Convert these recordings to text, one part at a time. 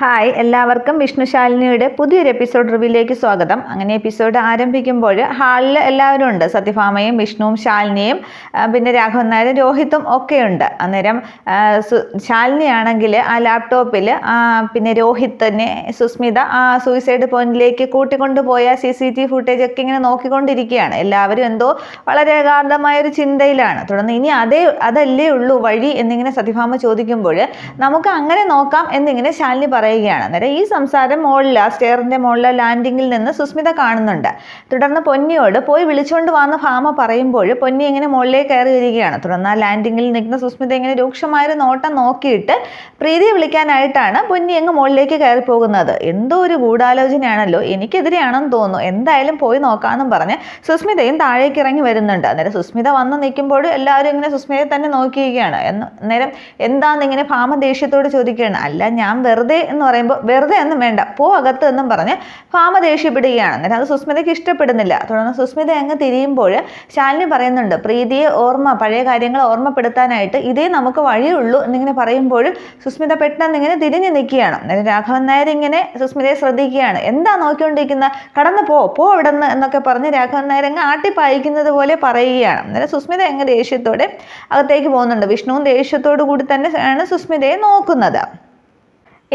Hi എല്ലാവർക്കും വിഷ്ണുശാലിനിയുടെ പുതിയൊരു episode റിവ്യൂലേക്ക് സ്വാഗതം. അങ്ങനെ എപ്പിസോഡ് ആരംഭിക്കുമ്പോൾ ഹാളിൽ എല്ലാവരും ഉണ്ട്. സത്യഭാമയും വിഷ്ണുവും ശാലിനിയും പിന്നെ രാഘവൻ നായരും രോഹിത്തും ഒക്കെ ഉണ്ട് സു- ശാലിനിയാണെങ്കിൽ ആ ലാപ്ടോപ്പിൽ പിന്നെ രോഹിത്തിനെ സുസ്മിത ആ സൂയിസൈഡ് പോയിന്റിലേക്ക് കൂട്ടിക്കൊണ്ടുപോയ സി സി ടി ഫുട്ടേജ് ഒക്കെ ഇങ്ങനെ നോക്കിക്കൊണ്ടിരിക്കുകയാണ്. എല്ലാവരും എന്തോ വളരെ ഗാഠമായ ഒരു ചിന്തയിലാണ്. തുടർന്ന് ഇനി അതേ അതല്ലേ ഉള്ളൂ വഴി എന്നിങ്ങനെ സത്യഭാമ ചോദിക്കുമ്പോൾ നമുക്ക് അങ്ങനെ നോക്കാം എന്നിങ്ങനെ ശാലിനി പറയുകയാണ്. അന്നേരം ഈ സംസാരം മുകളിൽ ആ സ്റ്റെയറിന്റെ മുകളിലെ ലാൻഡിങ്ങിൽ നിന്ന് സുസ്മിത കാണുന്നുണ്ട്. തുടർന്ന് പൊന്നിയോട് പോയി വിളിച്ചുകൊണ്ട് വന്ന ഭാമ പറയുമ്പോൾ പൊന്നി ഇങ്ങനെ മുകളിലേക്ക് കയറി വരികയാണ്. തുടർന്ന് ആ ലാൻഡിങ്ങിൽ നിൽക്കുന്ന സുസ്മിത ഇങ്ങനെ രൂക്ഷമായൊരു നോട്ടം നോക്കിയിട്ട് പ്രീതിയെ വിളിക്കാനായിട്ടാണ് പൊന്നി അങ്ങ് മുകളിലേക്ക് കയറി പോകുന്നത്. എന്തോ ഒരു ഗൂഢാലോചനയാണല്ലോ എനിക്കെതിരെയാണെന്ന് തോന്നുന്നു. എന്തായാലും പോയി നോക്കാമെന്നും പറഞ്ഞ് സുസ്മിതയും താഴേക്ക് ഇറങ്ങി വരുന്നുണ്ട്. അന്നേരം സുസ്മിത വന്ന് നിൽക്കുമ്പോൾ എല്ലാവരും ഇങ്ങനെ സുസ്മിതയെ തന്നെ നോക്കിയിരിക്കുകയാണ്. അന്നേരം എന്താന്ന് ഇങ്ങനെ ഭാമ ദേഷ്യത്തോട് ചോദിക്കുകയാണ്. അല്ല ഞാൻ വെറുതെ എന്ന് പറയുമ്പോൾ വെറുതെ ഒന്നും വേണ്ട പോ അകത്ത് എന്നും പറഞ്ഞ് ഭാമ ദേഷ്യപ്പെടുകയാണ്. അന്നേരം അത് സുസ്മിതയ്ക്ക് ഇഷ്ടപ്പെടുന്നില്ല. തുടർന്ന് സുസ്മിത അങ്ങ് തിരിയുമ്പോൾ ശാലിനി പറയുന്നുണ്ട് പ്രീതിയെ ഓർമ്മ പഴയ കാര്യങ്ങൾ ഓർമ്മപ്പെടുത്താനായിട്ട് ഇതേ നമുക്ക് വഴിയുള്ളൂ എന്നിങ്ങനെ പറയുമ്പോൾ സുസ്മിത പെട്ടെന്ന് ഇങ്ങനെ തിരിഞ്ഞു നിൽക്കുകയാണ്. അന്നേരം രാഘവൻ നായർ ഇങ്ങനെ സുസ്മിതയെ ശ്രദ്ധിക്കുകയാണ്. എന്താ നോക്കിക്കൊണ്ടിരിക്കുന്ന? കടന്നു പോ പോ അവിടെ നിന്ന് എന്നൊക്കെ പറഞ്ഞ് രാഘവൻ നായർ അങ്ങ് ആട്ടിപ്പായിക്കുന്നത് പോലെ പറയുകയാണ്. അന്നേരം സുസ്മിത അങ്ങ് ദേഷ്യത്തോടെ അകത്തേക്ക് പോകുന്നുണ്ട്. വിഷ്ണുവും ദേഷ്യത്തോടു കൂടി തന്നെ ആണ് സുസ്മിതയെ നോക്കുന്നത്.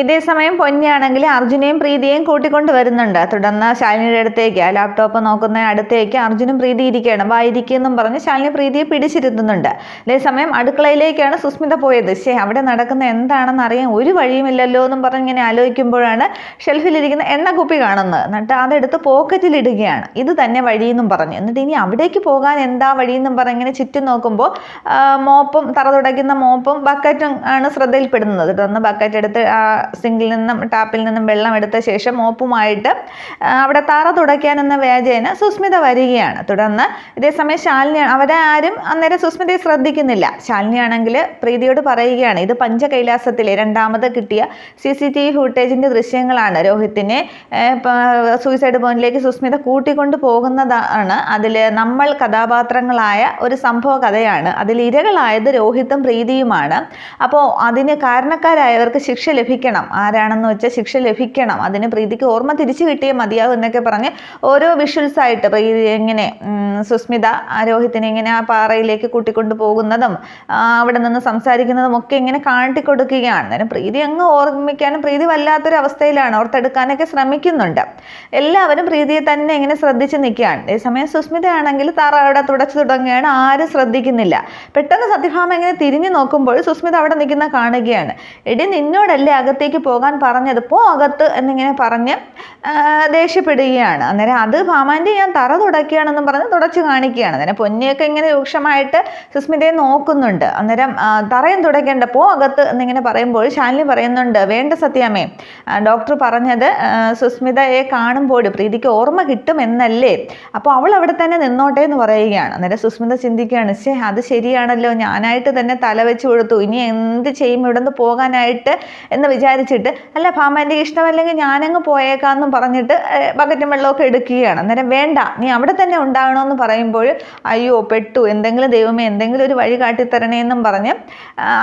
ഇതേ സമയം പൊന്നിയാണെങ്കിൽ അർജുനെയും പ്രീതിയെയും കൂട്ടിക്കൊണ്ട് വരുന്നുണ്ട്. തുടർന്ന് ശാലിനിയുടെ അടുത്തേക്ക് ലാപ്ടോപ്പ് നോക്കുന്ന അടുത്തേക്ക് അർജുനും പ്രീതി ഇരിക്കുകയാണ്. വായിരിക്കുമെന്നും പറഞ്ഞ് ശാലിനി പ്രീതിയെ പിടിച്ചിരുത്തുന്നുണ്ട്. അതേസമയം അടുക്കളയിലേക്കാണ് സുസ്മിത പോയത്. ശേ അവിടെ നടക്കുന്ന എന്താണെന്ന് അറിയാൻ ഒരു വഴിയുമില്ലല്ലോ എന്നും പറഞ്ഞ് ഇങ്ങനെ ആലോചിക്കുമ്പോഴാണ് ഷെൽഫിലിരിക്കുന്ന എണ്ണക്കുപ്പി കാണുന്നത്. എന്നിട്ട് അതെടുത്ത് പോക്കറ്റിലിടുകയാണ്. ഇത് തന്നെ വഴിയെന്നും പറഞ്ഞു. എന്നിട്ട് ഇനി അവിടേക്ക് പോകാൻ എന്താ വഴിയെന്നും പറഞ്ഞ് ഇങ്ങനെ ചുറ്റും നോക്കുമ്പോൾ മോപ്പും തറ തുടയ്ക്കുന്ന മോപ്പും ബക്കറ്റും ആണ് ശ്രദ്ധയിൽപ്പെടുന്നത്. തുടർന്ന് ബക്കറ്റ് എടുത്ത് സിങ്കിൽ നിന്നും ടാപ്പിൽ നിന്നും വെള്ളം എടുത്ത ശേഷം മോപ്പുമായിട്ട് അവിടെ തറ തുടയ്ക്കാൻ എന്ന വ്യാജേന സുസ്മിത വരികയാണ്. തുടർന്ന് ഇതേസമയം ശാലിനി അവരെ ആരും അന്നേരം സുസ്മിതയെ ശ്രദ്ധിക്കുന്നില്ല. ശാലിനിയാണെങ്കിൽ പ്രീതിയോട് പറയുകയാണ് ഇത് പഞ്ചകൈലാസത്തിലെ രണ്ടാമത് കിട്ടിയ സി സി ടി വി ഫുട്ടേജിന്റെ ദൃശ്യങ്ങളാണ്. രോഹിത്തിനെ സൂയിസൈഡ് പോയിന്റിലേക്ക് സുസ്മിത കൂട്ടിക്കൊണ്ട് പോകുന്നതാണ്. അതിൽ നമ്മൾ കഥാപാത്രങ്ങളായ ഒരു സംഭവ കഥയാണ്. അതിൽ ഇരകളായത് രോഹിത്തും പ്രീതിയുമാണ്. അപ്പോൾ അതിന് കാരണക്കാരായവർക്ക് ശിക്ഷ ലഭിക്കണം. ആരാണെന്ന് വെച്ചാൽ ശിക്ഷ ലഭിക്കണം. അതിന് പ്രീതിക്ക് ഓർമ്മ തിരിച്ചു കിട്ടിയേ മതിയാകും എന്നൊക്കെ പറഞ്ഞ് ഓരോ വിഷ്വൽസ് ആയിട്ട് എങ്ങനെ സുസ്മിത രോഹിത്തിനെ ഇങ്ങനെ ആ പാറയിലേക്ക് കൂട്ടിക്കൊണ്ട് പോകുന്നതും അവിടെ നിന്ന് സംസാരിക്കുന്നതും ഒക്കെ ഇങ്ങനെ കാട്ടിക്കൊടുക്കുകയാണ്. അന്നേരം പ്രീതി അങ്ങ് ഓർമ്മിക്കാനും പ്രീതി വല്ലാത്തൊരു അവസ്ഥയിലാണ് ഓർത്തെടുക്കാനൊക്കെ ശ്രമിക്കുന്നുണ്ട്. എല്ലാവരും പ്രീതിയെ തന്നെ ഇങ്ങനെ ശ്രദ്ധിച്ച് നിൽക്കുകയാണ്. അതേസമയം സുസ്മിതയാണെങ്കിൽ തറ അവിടെ തുടച്ചു തുടങ്ങുകയാണ്. ആരും ശ്രദ്ധിക്കുന്നില്ല. പെട്ടെന്ന് സത്യഭാമ ഇങ്ങനെ തിരിഞ്ഞു നോക്കുമ്പോൾ സുസ്മിത അവിടെ നിൽക്കുന്ന കാണുകയാണ്. എടി നിന്നോടല്ലേ അകത്തേക്ക് പോകാൻ പറഞ്ഞത്? പോ അകത്ത് എന്നിങ്ങനെ പറഞ്ഞ് ദേഷ്യപ്പെടുകയാണ്. അന്നേരം അത് ഭാമാന്റെ ഞാൻ തറ തുടക്കുകയാണെന്നും പറഞ്ഞ് തുടച്ചു കാണിക്കുകയാണ്. അന്നേരം പൊന്നിയൊക്കെ ഇങ്ങനെ രൂക്ഷമായിട്ട് സുസ്മിതയെ നോക്കുന്നുണ്ട്. അന്നേരം തറയും തുടയ്ക്കേണ്ടപ്പോൾ അകത്ത് എന്നിങ്ങനെ പറയുമ്പോൾ ശാലിനി പറയുന്നുണ്ട് വേണ്ട സത്യാമേ ഡോക്ടർ പറഞ്ഞത് സുസ്മിതയെ കാണുമ്പോൾ പ്രീതിക്ക് ഓർമ്മ കിട്ടും എന്നല്ലേ. അപ്പോൾ അവൾ അവിടെ തന്നെ നിന്നോട്ടെ എന്ന് പറയുകയാണ്. അന്നേരം സുസ്മിത ചിന്തിക്കുകയാണ് ശേ അത് ശരിയാണല്ലോ. ഞാനായിട്ട് തന്നെ തല വെച്ച് കൊടുത്തു. ഇനി എന്ത് ചെയ്യും? ഇവിടെ നിന്ന് പോകാനായിട്ട്? എന്ന് വിചാരിച്ചിട്ട് അല്ല ഭാമാന്റെ ഇഷ്ടമല്ലെങ്കിൽ ഞാനങ്ങ് പോയേക്കാന്നും പറഞ്ഞിട്ട് ബക്കറ്റും വെള്ളമൊക്കെ എടുക്കുകയാണ്. അന്നേരം വേണ്ട നീ അവിടെ തന്നെ ഉണ്ടാകണമെന്ന് പറയുമ്പോൾ അയ്യോ പെട്ടു. എന്തെങ്കിലും ദൈവമേ എന്തെങ്കിലും ഒരു വഴി കാട്ടിത്തരണേ എന്നും പറഞ്ഞ്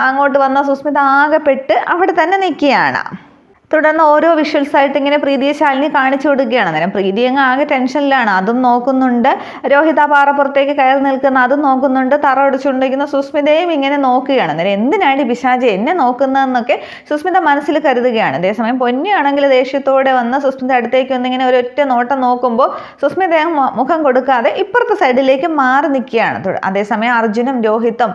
അങ്ങോട്ട് വന്ന സുസ്മിത ആകെ പെട്ട് അവിടെ തന്നെ നിൽക്കുകയാണ്. തുടർന്ന് ഓരോ വിഷ്വൽസ് ആയിട്ട് ഇങ്ങനെ പ്രീതിയെ ശാലിനി കാണിച്ചു കൊടുക്കുകയാണ്. അന്നേരം പ്രീതി അങ്ങ് ആകെ ടെൻഷനിലാണ്. അതും നോക്കുന്നുണ്ട്. രോഹിത പാറപ്പുറത്തേക്ക് കയറി നിൽക്കുന്ന. അതും നോക്കുന്നുണ്ട്. തറ ഒടിച്ചുകൊണ്ടിരിക്കുന്ന. സുസ്മിതയും ഇങ്ങനെ നോക്കുകയാണ്. അന്നേരം എന്തിനാണ് ഈ പിശാചി എന്നെ നോക്കുന്നതെന്നൊക്കെ സുസ്മിത മനസ്സിൽ കരുതുകയാണ്. അതേസമയം പൊന്നിയാണെങ്കിൽ ദേഷ്യത്തോടെ വന്ന് സുസ്മിത അടുത്തേക്ക് വന്നിങ്ങനെ ഒരൊറ്റ നോട്ടം നോക്കുമ്പോൾ സുസ്മിത മുഖം കൊടുക്കാതെ ഇപ്പുറത്തെ സൈഡിലേക്ക് മാറി നിൽക്കുകയാണ്. അതേസമയം അർജുനും രോഹിത്തും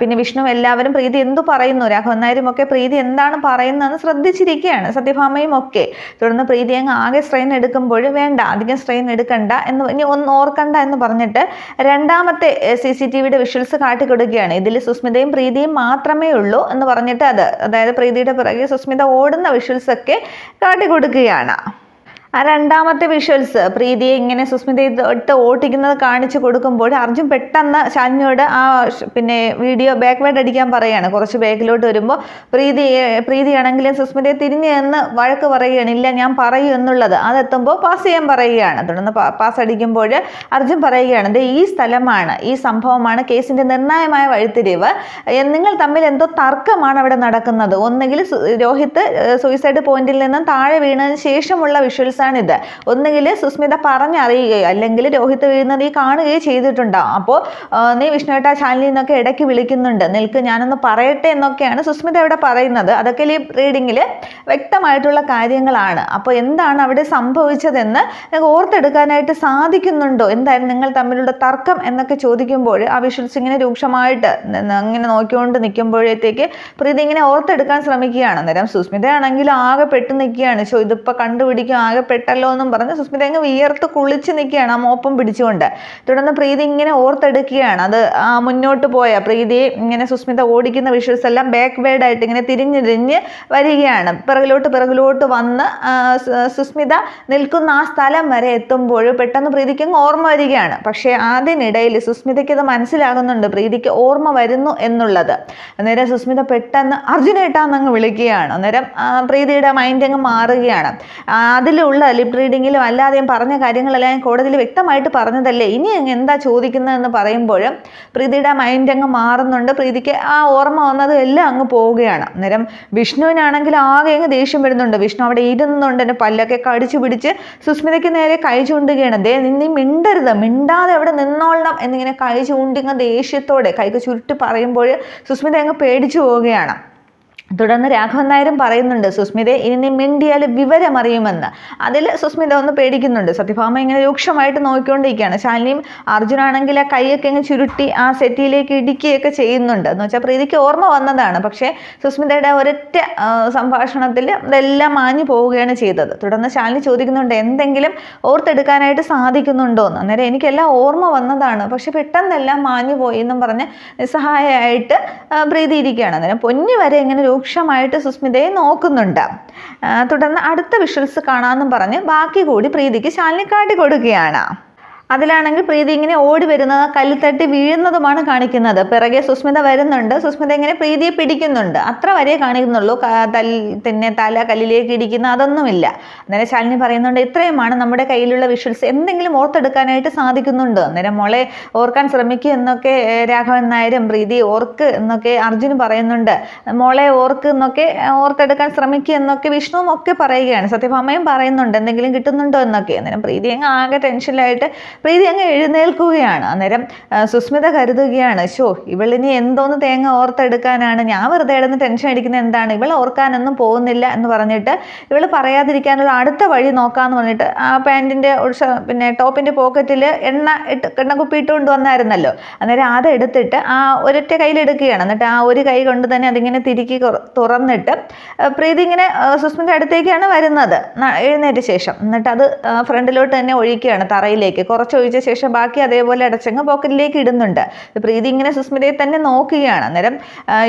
പിന്നെ വിഷ്ണു എല്ലാവരും പ്രീതി എന്തു പറയുന്നു? രാഘവൻ ഒക്കെ പ്രീതി എന്താണ് പറയുന്നതെന്ന് ശ്രദ്ധിച്ചിരിക്കുകയാണ്. സത്യഭാമയും ഒക്കെ. തുടർന്ന് പ്രീതി അങ്ങ് ആകെ സ്ട്രെയിൻ എടുക്കുമ്പോൾ വേണ്ട അധികം സ്ട്രെയിൻ എടുക്കണ്ട എന്ന് ഇനി ഒന്ന് ഓർക്കണ്ട എന്ന് പറഞ്ഞിട്ട് രണ്ടാമത്തെ സി സി ടി വിയുടെ വിഷ്വൽസ് കാട്ടിക്കൊടുക്കുകയാണ്. ഇതിൽ സുസ്മിതയും പ്രീതിയും മാത്രമേ ഉള്ളൂ എന്ന് പറഞ്ഞിട്ട് അത് അതായത് പ്രീതിയുടെ പിറകെ സുസ്മിത ഓടുന്ന വിഷ്വൽസ് ഒക്കെ കാട്ടിക്കൊടുക്കുകയാണ്. ആ രണ്ടാമത്തെ വിഷ്വൽസ് പ്രീതിയെ ഇങ്ങനെ സുസ്മിത ഇട്ട് ഓട്ടിക്കുന്നത് കാണിച്ചു കൊടുക്കുമ്പോൾ അർജുൻ പെട്ടെന്ന് ശാന്യോട് ആ പിന്നെ വീഡിയോ ബാക്ക്വേർഡ് അടിക്കാൻ പറയാണ്. കുറച്ച് ബാക്കിലോട്ട് വരുമ്പോൾ പ്രീതി പ്രീതിയാണെങ്കിലും സുസ്മിതയെ തിരിഞ്ഞ് എന്ന് വഴക്ക് പറയുകയാണ്. ഇല്ല ഞാൻ പറയൂ എന്നുള്ളത്. അതെത്തുമ്പോൾ പാസ് ചെയ്യാൻ പറയുകയാണ്. തുടർന്ന് പാസ് അടിക്കുമ്പോൾ അർജുൻ പറയുകയാണ് ഇത് ഈ സ്ഥലമാണ് ഈ സംഭവമാണ് കേസിന്റെ നിർണായകമായ വഴിത്തിരിവ്. നിങ്ങൾ തമ്മിൽ എന്തോ തർക്കമാണ് അവിടെ നടക്കുന്നത്. ഒന്നുകിൽ സു- രോഹിത് സൂയിസൈഡ് പോയിന്റിൽ നിന്നും താഴെ വീണതിന് ശേഷമുള്ള വിഷ്വൽസ് ആണിത് ഒന്നുകിൽ സുസ്മിത പറഞ്ഞറിയുകയോ അല്ലെങ്കിൽ രോഹിത് വീഴുന്ന നീ കാണുകയോ ചെയ്തിട്ടുണ്ടാവും അപ്പോൾ നീ വിഷ്ണുവേട്ട ചാനലിൽ നിന്നൊക്കെ ഇടയ്ക്ക് വിളിക്കുന്നുണ്ട്. നിൽക്ക് ഞാനൊന്ന് പറയട്ടെ എന്നൊക്കെയാണ് സുസ്മിത ഇവിടെ പറയുന്നത്. അതൊക്കെ ഈ റീഡിങ്ങിൽ വ്യക്തമായിട്ടുള്ള കാര്യങ്ങളാണ്. അപ്പോൾ എന്താണ് അവിടെ സംഭവിച്ചതെന്ന് നിങ്ങൾക്ക് ഓർത്തെടുക്കാനായിട്ട് സാധിക്കുന്നുണ്ടോ? എന്തായാലും നിങ്ങൾ തമ്മിലുള്ള തർക്കം എന്നൊക്കെ ചോദിക്കുമ്പോൾ ആ വിഷ്വൽസ് ഇങ്ങനെ രൂക്ഷമായിട്ട് അങ്ങനെ നോക്കിക്കൊണ്ട് നിൽക്കുമ്പോഴത്തേക്ക് പ്രീതി ഇങ്ങനെ ഓർത്തെടുക്കാൻ ശ്രമിക്കുകയാണ്. അന്നേരം സുസ്മിത ആണെങ്കിൽ ആകെ പെട്ട് നിൽക്കുകയാണ്. ചോ ഇതിപ്പോൾ കണ്ടുപിടിക്കും ആകെ പെട്ടല്ലോ എന്നും പറഞ്ഞ് സുസ്മിത അങ്ങ് വിയർത്ത് കുളിച്ച് നിൽക്കുകയാണ് ആ മോപ്പം പിടിച്ചുകൊണ്ട്. തുടർന്ന് പ്രീതി ഇങ്ങനെ ഓർത്തെടുക്കുകയാണ്. അത് മുന്നോട്ട് പോയ പ്രീതി ഇങ്ങനെ സുസ്മിത ഓടിക്കുന്ന വിഷ്വൽസ് എല്ലാം ബാക്ക് ആയിട്ട് ഇങ്ങനെ തിരിഞ്ഞിരിഞ്ഞ് തിരിഞ്ഞ് വരികയാണ്. പിറകിലോട്ട് പിറകിലോട്ട് വന്ന് സുസ്മിത നിൽക്കുന്ന ആ സ്ഥലം വരെ എത്തുമ്പോൾ പെട്ടെന്ന് പ്രീതിക്ക് അങ്ങ് ഓർമ്മ വരികയാണ്. പക്ഷേ അതിനിടയിൽ സുസ്മിതയ്ക്ക് ഇത് മനസ്സിലാകുന്നുണ്ട്. പ്രീതിക്ക് ഓർമ്മ വരുന്നു എന്നുള്ളത്. അന്നേരം സുസ്മിത പെട്ടെന്ന് അർജുനേട്ടാന്നങ്ങ് വിളിക്കുകയാണ്. അന്നേരം പ്രീതിയുടെ മൈൻഡ് അങ്ങ് മാറുകയാണ്. ആ, അതിലുള്ള ലിപ് റീഡിങ്ങിലും അല്ലാതെയും പറഞ്ഞ കാര്യങ്ങളെല്ലാം കോടതിയിൽ വ്യക്തമായിട്ട് പറഞ്ഞതല്ലേ? ഇനി എന്താ ചോദിക്കുന്നതെന്ന് പറയുമ്പോൾ പ്രീതിയുടെ മൈൻഡ് അങ്ങ് മാറുന്നുണ്ട്. പ്രീതിക്ക് ആ ഓർമ്മ വന്നത് എല്ലാം അങ്ങ് പോവുകയാണ്. അന്നേരം വിഷ്ണുവിനാണെങ്കിൽ ആകെ അങ്ങ് ദേഷ്യം വരുന്നുണ്ട്. വിഷ്ണു അവിടെ ഇരുന്നുണ്ട് എന്റെ പല്ലൊക്കെ കടിച്ചു പിടിച്ച് സുസ്മിതയ്ക്ക് നേരെ കൈ ചൂണ്ടുകയാണ്. ദേ നീ മിണ്ടരുത്. മിണ്ടാതെ അവിടെ നിന്നോളണം എന്നിങ്ങനെ കൈ ചൂണ്ടിങ്ങ ദേഷ്യത്തോടെ കൈക്ക് ചുരുട്ടി പറയുമ്പോൾ സുസ്മിത അങ്ങ് പേടിച്ചു പോവുകയാണ്. തുടർന്ന് രാഘവൻ നായരും പറയുന്നുണ്ട് സുസ്മിതയെ ഇനി നീ മിണ്ടിയാൽ വിവരമറിയുമെന്ന് അതിൽ സുസ്മിത ഒന്ന് പേടിക്കുന്നുണ്ട്. സത്യഭാമ ഇങ്ങനെ രൂക്ഷമായിട്ട് നോക്കിക്കൊണ്ടിരിക്കുകയാണ്. ശാലിനിയും അർജുനാണെങ്കിൽ ആ കൈയൊക്കെ ഇങ്ങനെ ചുരുട്ടി ആ സെറ്റിയിലേക്ക് ഇടിക്കുകയൊക്കെ ചെയ്യുന്നുണ്ട്. എന്ന് വെച്ചാൽ പ്രീതിക്ക് ഓർമ്മ വന്നതാണ്. പക്ഷേ സുസ്മിതയുടെ ഒരൊറ്റ സംഭാഷണത്തിൽ ഇതെല്ലാം മാഞ്ഞു പോവുകയാണ് ചെയ്തത്. തുടർന്ന് ശാലിനി ചോദിക്കുന്നുണ്ട് എന്തെങ്കിലും ഓർത്തെടുക്കാനായിട്ട് സാധിക്കുന്നുണ്ടോ? എന്ന്. അന്നേരം എനിക്കെല്ലാം ഓർമ്മ വന്നതാണ്. പക്ഷെ പെട്ടെന്നെല്ലാം മാഞ്ഞു പോയി എന്നും പറഞ്ഞ് നിസ്സഹായമായിട്ട് പ്രീതി ഇരിക്കുകയാണ്. അന്നേരം പൊന്നു വരെ ഇങ്ങനെ രൂക്ഷമായിട്ട് സുസ്മിതയെ നോക്കുന്നുണ്ട്. തുടർന്ന് അടുത്ത വിഷ്വൽസ് കാണാമെന്നും പറഞ്ഞ് ബാക്കി കൂടി പ്രീതിക്ക് ശാലിനി കാട്ടി കൊടുക്കുകയാണ്. അതിലാണെങ്കിൽ പ്രീതി ഇങ്ങനെ ഓടി വരുന്നത് കല്ലിൽ തട്ടി വീഴുന്നതുമാണ് കാണിക്കുന്നത്. പിറകെ സുസ്മിത വരുന്നുണ്ട്. സുസ്മിത ഇങ്ങനെ പ്രീതിയെ പിടിക്കുന്നുണ്ട്. അത്ര വരെ കാണിക്കുന്നുള്ളൂ. പിന്നെ തല കല്ലിലേക്ക് ഇടിക്കുന്ന അതൊന്നുമില്ല. അന്നേരം ശാലിനി പറയുന്നുണ്ട് ഇത്രയുമാണ് നമ്മുടെ കയ്യിലുള്ള വിഷ്വൽസ് എന്തെങ്കിലും ഓർത്തെടുക്കാനായിട്ട് സാധിക്കുന്നുണ്ട്. അന്നേരം മോളെ ഓർക്കാൻ ശ്രമിക്കുക എന്നൊക്കെ രാഘവൻ നായരും പ്രീതി ഓർക്ക് എന്നൊക്കെ അർജുൻ പറയുന്നുണ്ട്. മോളെ ഓർക്ക് എന്നൊക്കെ ഓർത്തെടുക്കാൻ ശ്രമിക്കുക എന്നൊക്കെ വിഷ്ണുവും ഒക്കെ പറയുകയാണ്. സത്യഭാമയും പറയുന്നുണ്ട് എന്തെങ്കിലും കിട്ടുന്നുണ്ടോ? എന്നൊക്കെ. അന്നേരം പ്രീതി ആകെ ടെൻഷനിലായിട്ട് പ്രീതി അങ്ങ് എഴുന്നേൽക്കുകയാണ്. അന്നേരം സുസ്മിത കരുതുകയാണ് ഷോ ഇവളിനി എന്തോന്ന് തേങ്ങ ഓർത്തെടുക്കാനാണ്? ഞാൻ വെറുതെ ഇടന്ന് ടെൻഷൻ അടിക്കുന്നത് എന്താണ്? ഇവൾ ഓർക്കാനൊന്നും പോകുന്നില്ല എന്ന് പറഞ്ഞിട്ട് ഇവൾ പറയാതിരിക്കാനുള്ള അടുത്ത വഴി നോക്കാന്ന് പറഞ്ഞിട്ട് ആ പാന്റിന്റെ പിന്നെ ടോപ്പിന്റെ പോക്കറ്റിൽ എണ്ണ ഇട്ട് എണ്ണക്കുപ്പി ഇട്ടുകൊണ്ട് വന്നായിരുന്നല്ലോ. അന്നേരം അതെടുത്തിട്ട് ആ ഒരൊറ്റ കയ്യിലെടുക്കുകയാണ് എന്നിട്ട് ആ ഒരു കൈ കൊണ്ട് തന്നെ അതിങ്ങനെ തിരുക്കി തുറന്നിട്ട് പ്രീതി ഇങ്ങനെ സുസ്മിത അടുത്തേക്കാണ് വരുന്നത്. എഴുന്നേറ്റ ശേഷം. എന്നിട്ട് അത് ഫ്രണ്ടിലോട്ട് തന്നെ ഒഴിക്കുകയാണ് തറയിലേക്ക്. കുറച്ച് ഒഴിച്ച ശേഷം ബാക്കി അതേപോലെ അടച്ചങ്ങ് പോക്കറ്റിലേക്ക് ഇടുന്നുണ്ട്. പ്രീതി ഇങ്ങനെ സുസ്മിതയെ തന്നെ നോക്കുകയാണ്. അന്നേരം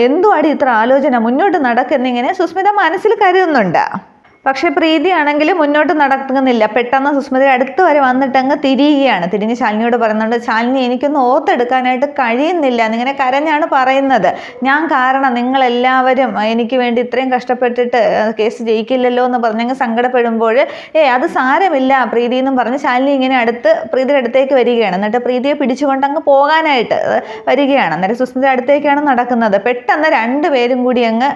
എന്തുവാടി ഇത്ര ആലോചന? മുന്നോട്ട് നടക്കുന്നിങ്ങനെ സുസ്മിത മനസ്സിൽ കരുതുന്നുണ്ട്. പക്ഷെ പ്രീതിയാണെങ്കിൽ മുന്നോട്ട് നടക്കുന്നില്ല. പെട്ടെന്ന് സുസ്മിതയുടെ അടുത്ത് വരെ വന്നിട്ട് അങ്ങ് തിരിയുകയാണ്. തിരിഞ്ഞ് ശാലിനിയോട് പറയുന്നുണ്ട് ശാലിനി എനിക്കൊന്ന് ഓർത്തെടുക്കാനായിട്ട് കഴിയുന്നില്ല. എന്നിങ്ങനെ കരഞ്ഞാണ് പറയുന്നത്. ഞാൻ കാരണം നിങ്ങളെല്ലാവരും എനിക്ക് വേണ്ടി ഇത്രയും കഷ്ടപ്പെട്ടിട്ട് കേസ് ജയിക്കില്ലല്ലോ എന്ന് പറഞ്ഞങ്ങ് സങ്കടപ്പെടുമ്പോൾ ഏ അത് സാരമില്ല. പ്രീതി എന്നും പറഞ്ഞ് ശാലിനി ഇങ്ങനെ അടുത്ത് പ്രീതിയുടെ അടുത്തേക്ക് വരികയാണ്. എന്നിട്ട് പ്രീതിയെ പിടിച്ചുകൊണ്ട് അങ്ങ് പോകാനായിട്ട് വരികയാണ്. അന്നേരം സുസ്മിത അടുത്തേക്കാണ് നടക്കുന്നത്. പെട്ടെന്ന് രണ്ടുപേരും കൂടി അങ്ങ്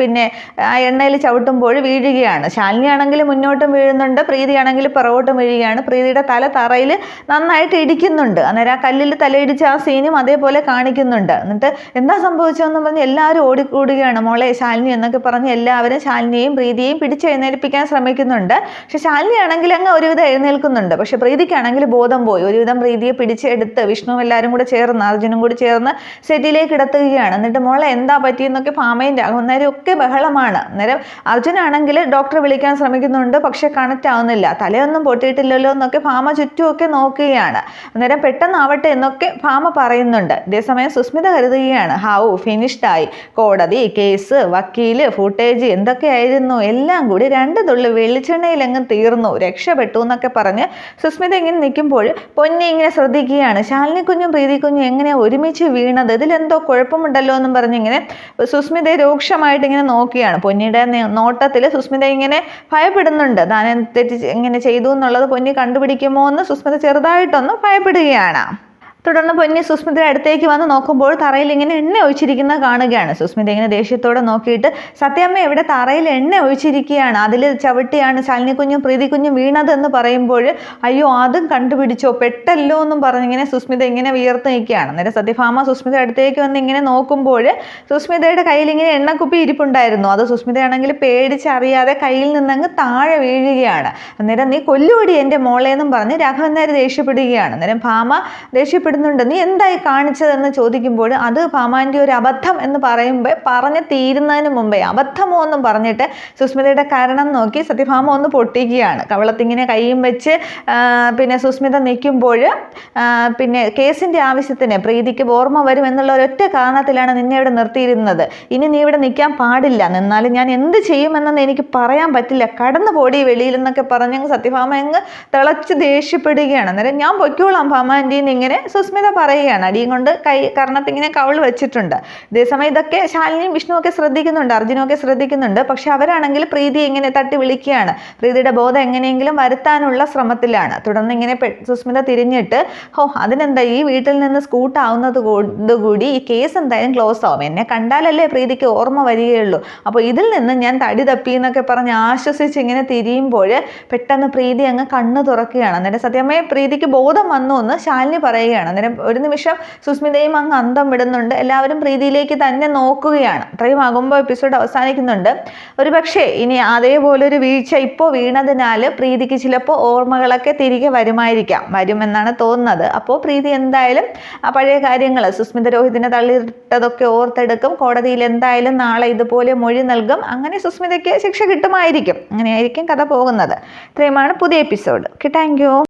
പിന്നെ ആ എണ്ണയിൽ ചവിട്ടുമ്പോൾ വീഴുകയാണ്. ശാലിനി ആണെങ്കിൽ മുന്നോട്ടും വീഴുന്നുണ്ട് പ്രീതി ആണെങ്കിൽ പുറകോട്ടും വീഴുകയാണ്. പ്രീതിയുടെ തല തറയിൽ നന്നായിട്ട് ഇടിക്കുന്നുണ്ട്. അന്നേരം ആ കല്ലിൽ തലയിടിച്ച് ആ സീനും അതേപോലെ കാണിക്കുന്നുണ്ട്. എന്നിട്ട് എന്താ സംഭവിച്ചതെന്ന് പറഞ്ഞ് എല്ലാവരും ഓടിക്കൂടുകയാണ് മോളെ ശാലിനി എന്നൊക്കെ പറഞ്ഞ് എല്ലാവരും ശാലിനിയെയും പ്രീതിയെയും പിടിച്ചെഴുന്നേൽപ്പിക്കാൻ ശ്രമിക്കുന്നുണ്ട്. പക്ഷെ ശാലിനി ആണെങ്കിൽ അങ്ങ് ഒരുവിധം എഴുന്നേൽക്കുന്നുണ്ട്. പക്ഷെ പ്രീതിക്കാണെങ്കിൽ ബോധം പോയി. ഒരുവിധം പ്രീതിയെ പിടിച്ചെടുത്ത് വിഷ്ണു എല്ലാവരും കൂടെ ചേർന്ന് അർജുനും കൂടി ചേർന്ന് സെറ്റിലേക്ക് കിടത്തുകയാണ്. എന്നിട്ട് മോളെ എന്താ പറ്റിയെന്നൊക്കെ ഭാമയും രാഘവന്നേരും ഒക്കെ ബഹളമാണ്. അന്നേരം അർജുനാണെങ്കിൽ ഡോക്ടർ ഡോക്ടറെ വിളിക്കാൻ ശ്രമിക്കുന്നുണ്ട് പക്ഷേ കണക്റ്റ് ആവുന്നില്ല. തലയൊന്നും പൊട്ടിയിട്ടില്ലല്ലോ എന്നൊക്കെ ഭാമ ചുറ്റുമൊക്കെ നോക്കുകയാണ്. അന്നേരം പെട്ടെന്നാവട്ടെ എന്നൊക്കെ ഭാമ പറയുന്നുണ്ട്. ഇതേസമയം സുസ്മിത കരുതുകയാണ്. ഹാവു ഫിനിഷ്ഡായി കോടതി കേസ് വക്കീൽ ഫുട്ടേജ് എന്തൊക്കെയായിരുന്നു? എല്ലാം കൂടി രണ്ട് തുള്ളി വെളിച്ചെണ്ണയിൽ അങ്ങ് തീർന്നു. രക്ഷപ്പെട്ടു എന്നൊക്കെ പറഞ്ഞ് സുസ്മിത ഇങ്ങനെ നിൽക്കുമ്പോൾ പൊന്നി ഇങ്ങനെ ശ്രദ്ധിക്കുകയാണ്. ശാലിനി കുഞ്ഞും പ്രീതി കുഞ്ഞും എങ്ങനെ ഒരുമിച്ച് വീണത്? ഇതിലെന്തോ കുഴപ്പമുണ്ടല്ലോ എന്നും പറഞ്ഞ് ഇങ്ങനെ സുസ്മിതയെ രൂക്ഷമായിട്ട് ഇങ്ങനെ നോക്കുകയാണ്. പൊന്നിയുടെ നോട്ടത്തിൽ സുസ്മിത ഇങ്ങനെ ഭയപ്പെടുന്നുണ്ട്. താൻ തെറ്റ് ഇങ്ങനെ ചെയ്തു എന്നുള്ളത് പൊന്നി കണ്ടുപിടിക്കുമോ എന്ന് സുസ്മിത ചെറുതായിട്ടൊന്ന് ഭയപ്പെടുകയാണ്. തുടർന്ന് പൊന്നി സുസ്മിതയുടെ അടുത്തേക്ക് വന്ന് നോക്കുമ്പോൾ തറയിൽ ഇങ്ങനെ എണ്ണ ഒഴിച്ചിരിക്കുന്ന കാണുകയാണ്. സുസ്മിത ഇങ്ങനെ ദേഷ്യത്തോടെ നോക്കിയിട്ട് സത്യമ്മ ഇവിടെ തറയിൽ എണ്ണ ഒഴിച്ചിരിക്കുകയാണ്. അതിൽ ചവിട്ടിയാണ് ശാലിനി കുഞ്ഞും പ്രീതി കുഞ്ഞും വീണത് എന്ന് പറയുമ്പോൾ അയ്യോ അതും കണ്ടുപിടിച്ചോ പെട്ടല്ലോ എന്നും പറഞ്ഞിങ്ങനെ സുസ്മിത ഇങ്ങനെ വിയർത്ത് നിൽക്കുകയാണ്. നേരെ സത്യഭാമ സുസ്മിത അടുത്തേക്ക് വന്ന് ഇങ്ങനെ നോക്കുമ്പോൾ സുസ്മിതയുടെ കയ്യിൽ ഇങ്ങനെ എണ്ണക്കുപ്പി ഇരിപ്പുണ്ടായിരുന്നു. അത് സുസ്മിതയാണെങ്കിൽ പേടിച്ചറിയാതെ കയ്യിൽ നിന്നങ്ങ് താഴെ വീഴുകയാണ്. അന്നേരം നീ കൊല്ലുകൂടി എന്റെ മോളെ എന്നും പറഞ്ഞ് രാഘവൻ നേരെ ദേഷ്യപ്പെടുകയാണ്. അന്നേരം ഭാമ ദേഷ്യപ്പെടുന്നുണ്ട് നീ എന്തായി കാണിച്ചതെന്ന് ചോദിക്കുമ്പോൾ അത് ഭാമാന്റെ ഒരു അബദ്ധം എന്ന് പറയുമ്പോൾ പറഞ്ഞ് തീരുന്നതിന് മുമ്പേ അബദ്ധമോ എന്നും പറഞ്ഞിട്ട് സുസ്മിതയുടെ കാരണം നോക്കി സത്യഭാമ ഒന്ന് പൊട്ടിക്കുകയാണ്. കവളത്തിങ്ങനെ കൈയും വെച്ച് പിന്നെ സുസ്മിത നിൽക്കുമ്പോൾ പിന്നെ കേസിന്റെ ആവശ്യത്തിന് പ്രീതിക്ക് ഓർമ്മ വരും എന്നുള്ള ഒരൊറ്റ കാരണത്തിലാണ് നിന്നെ ഇവിടെ നിർത്തിയിരുന്നത്. ഇനി നീ ഇവിടെ നിൽക്കാൻ പാടില്ല. നിന്നാലും ഞാൻ എന്ത് ചെയ്യുമെന്നൊന്നും എനിക്ക് പറയാൻ പറ്റില്ല. കടന്നു പോടി വെളിയിൽ എന്നൊക്കെ പറഞ്ഞങ്ങ് സത്യഭാമ അങ്ങ് തിളച്ച് ദേഷ്യപ്പെടുകയാണ്. അന്നേരം ഞാൻ പൊയ്ക്കോളാം ഭാമാന്റെന്ന് ഇങ്ങനെ സുസ്മിത പറയുകയാണ് അടിയും കൊണ്ട് കൈ കർണത്തിങ്ങനെ കവൾ വെച്ചിട്ടുണ്ട്. ഇതേസമയം ഇതൊക്കെ ശാലിനിയും വിഷ്ണുവൊക്കെ ശ്രദ്ധിക്കുന്നുണ്ട് അർജുനൊക്കെ ശ്രദ്ധിക്കുന്നുണ്ട്. പക്ഷെ അവരാണെങ്കിൽ പ്രീതി ഇങ്ങനെ തട്ടി വിളിക്കുകയാണ്. പ്രീതിയുടെ ബോധം എങ്ങനെയെങ്കിലും വരുത്താനുള്ള ശ്രമത്തിലാണ്. തുടർന്ന് ഇങ്ങനെ സുസ്മിത തിരിഞ്ഞിട്ട് ഹോ അതിനെന്താ ഈ വീട്ടിൽ നിന്ന് സ്കൂട്ടാവുന്നത് കൂടി ഈ കേസ് എന്തായാലും ക്ലോസ് ആവും. എന്നെ കണ്ടാലല്ലേ പ്രീതിക്ക് ഓർമ്മ വരികയുള്ളൂ. അപ്പോൾ ഇതിൽ നിന്ന് ഞാൻ തടി തപ്പി എന്നൊക്കെ പറഞ്ഞ് ആശ്വസിച്ച് ഇങ്ങനെ തിരിയുമ്പോൾ പെട്ടെന്ന് പ്രീതി അങ്ങ് കണ്ണ് തുറക്കുകയാണ്. അന്നേരം സത്യമേ പ്രീതിക്ക് ബോധം വന്നു എന്ന് ശാലിനി പറയുകയാണ്. അന്നേരം ഒരു നിമിഷം സുസ്മിതയും അങ്ങ് അന്തം വിടുന്നുണ്ട്. എല്ലാവരും പ്രീതിയിലേക്ക് തന്നെ നോക്കുകയാണ്. അത്രയും ആകുമ്പോൾ എപ്പിസോഡ് അവസാനിക്കുന്നുണ്ട്. ഒരു പക്ഷേ ഇനി അതേപോലൊരു വീഴ്ച ഇപ്പോൾ വീണതിനാൽ പ്രീതിക്ക് ചിലപ്പോൾ ഓർമ്മകളൊക്കെ തിരികെ വരുമായിരിക്കാം. വരുമെന്നാണ് തോന്നുന്നത്. അപ്പോൾ പ്രീതി എന്തായാലും പഴയ കാര്യങ്ങൾ സുസ്മിത രോഹിതിനെ തള്ളിയിട്ടതൊക്കെ ഓർത്തെടുക്കും. കോടതിയിൽ എന്തായാലും നാളെ ഇതുപോലെ മൊഴി നൽകും. അങ്ങനെ സുസ്മിതയ്ക്ക് ശിക്ഷ കിട്ടുമായിരിക്കും. അങ്ങനെയായിരിക്കും കഥ പോകുന്നത്. ഇത്രയുമാണ് പുതിയ എപ്പിസോഡ് ഓക്കെ താങ്ക്